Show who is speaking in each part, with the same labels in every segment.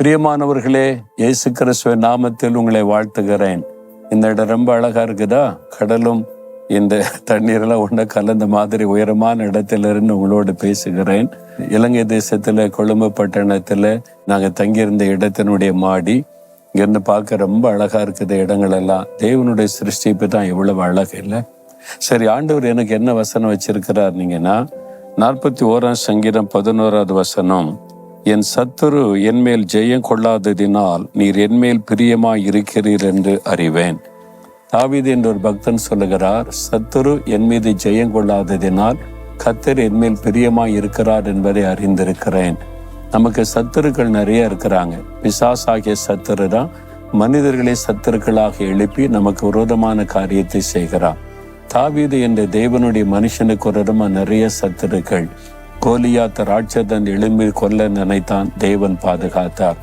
Speaker 1: பிரியமானவர்களே இயேசு கிறிஸ்துவ நாமத்தில் உங்களை வாழ்த்துகிறேன். இந்த இடம் ரொம்ப அழகா இருக்குதா? கடலும் இந்த தண்ணீரெல்லாம் ஒண்ணு கலந்த மாதிரி உயரமான இடத்திலிருந்து உங்களோடு பேசுகிறேன். இலங்கை தேசத்தில் கொழும்பு பட்டணத்தில் நாங்கள் தங்கியிருந்த இடத்தினுடைய மாடி இங்கிருந்து பார்க்க ரொம்ப அழகா இருக்குது இடங்கள் எல்லாம் தேவனுடைய சிருஷ்டிப்பு தான் எவ்வளவு அழகு இல்லை. சரி ஆண்டவர் எனக்கு என்ன வசனம் வச்சிருக்கிறார் நீங்கன்னா நாற்பத்தி ஓராம் சங்கீதம் பதினோராவது வசனம். என் சத்துரு என்மேல் ஜெயம் கொள்ளாததினால் நீர் என்மேல் பிரியமாய் இருக்கிறீர் என்று அறிவேன். தாவீது என்ற ஒரு பக்தன் சொல்லுகிறார் சத்துரு என் மீது ஜெயம் கொள்ளாததினால் கத்தர் என்மேல் பிரியமாய் இருக்கிறார் என்பதை அறிந்திருக்கிறேன். நமக்கு சத்துருக்கள் நிறைய இருக்கிறாங்க. பிசாஸ் ஆகிய சத்துரு தான் மனிதர்களை சத்துருக்களாக எழுப்பி நமக்கு விரோதமான காரியத்தை செய்கிறார் தாவீது என்ற தேவனுடைய மனுஷனுக்கு ஒரு நிறைய சத்துருக்கள். கோலியாத் ராட்சதன் எழும்பி கொல்ல நினைத்தான் தேவன் பாதுகாத்தார்.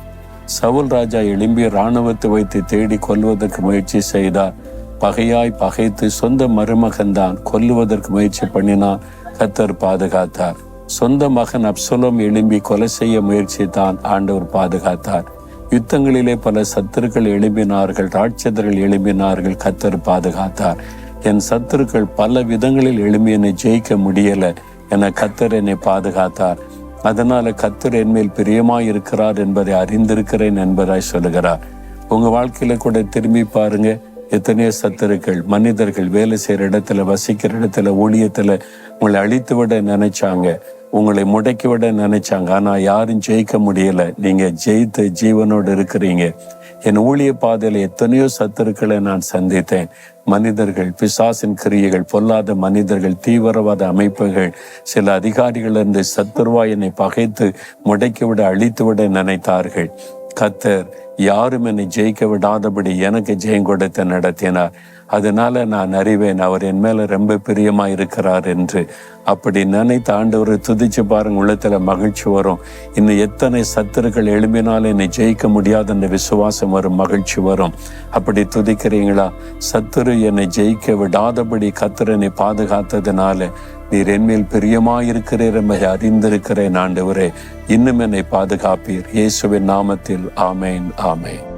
Speaker 1: சவுல் ராஜா எழும்பி இராணுவத்தை வைத்து தேடி கொல்வதற்கு முயற்சி செய்தார். பகையாய் பகைத்து சொந்த மருமகன்தான் கொல்லுவதற்கு முயற்சி பண்ணினான். கத்தர் பாதுகாத்தார். சொந்த மகன் அப்சலோம் எழும்பி கொலை செய்ய முயற்சித்தான் ஆண்டவர் பாதுகாத்தார். யுத்தங்களிலே பல சத்துருக்கள் எழும்பினார்கள் ராட்சதர்கள் எழும்பினார்கள் கத்தர் பாதுகாத்தார். என் சத்துருக்கள் பல விதங்களில் எழும்பி என்னை ஜெயிக்க முடியல. என கத்தர் என்னை பாதுகாத்தார். அதனால கத்தர் என் மேல் பிரியமாய் இருக்கிறார் என்பதை அறிந்திருக்கிறேன் என்பதாய் சொல்லுகிறார். உங்க வாழ்க்கையில கூட திரும்பி பாருங்க. எத்தனையோ சத்துருக்கள் மனிதர்கள் வேலை செய்யற இடத்துல வசிக்கிற இடத்துல ஊழியத்துல உங்களை அழித்து விட நினைச்சாங்க. உங்களை முடக்கி விட நினைச்சாங்க. ஆனா யாரும் ஜெயிக்க முடியல. நீங்க ஜெயித்து ஜீவனோடு இருக்கிறீங்க. என் ஊழிய பாதையில் எத்தனையோ சத்துருக்களை நான் சந்தித்தேன். மனிதர்கள் பிசாசின் கிரியைகள் பொல்லாத மனிதர்கள் தீவிரவாத அமைப்புகள் சில அதிகாரிகள் இருந்து சத்துருவா என்னை பகைத்து முடக்கிவிட அழித்துவிட நினைத்தார்கள். கத்தர் யாரும் என்னை ஜெயிக்க விடாதபடி எனக்கு ஜெயம் கொடுத்து நடத்தினார். அதனால நான் அறிவேன் அவர் என் மேல ரொம்ப பிரியமா இருக்கிறார் என்று. அப்படி நினைத்த ஆண்டவரை துதிச்சு பாருங்க உள்ளத்துல மகிழ்ச்சி வரும். இன்னும் எத்தனை சத்துருக்கள் எழும்பினாலும் என்னை ஜெயிக்க முடியாத அந்த விசுவாசம் வரும் மகிழ்ச்சி வரும். அப்படி துதிக்கிறீங்களா? சத்துரு என்னை ஜெயிக்க விடாதபடி கத்திரனை பாதுகாத்ததுனால நீர் என்மேல் பிரியமாயிருக்கிறீர் என்பதை அறிந்திருக்கிறேன் ஆண்டவரே. இன்னும் என்னை பாதுகாப்பீர். இயேசுவின் நாமத்தில். ஆமேன் ஆமேன்.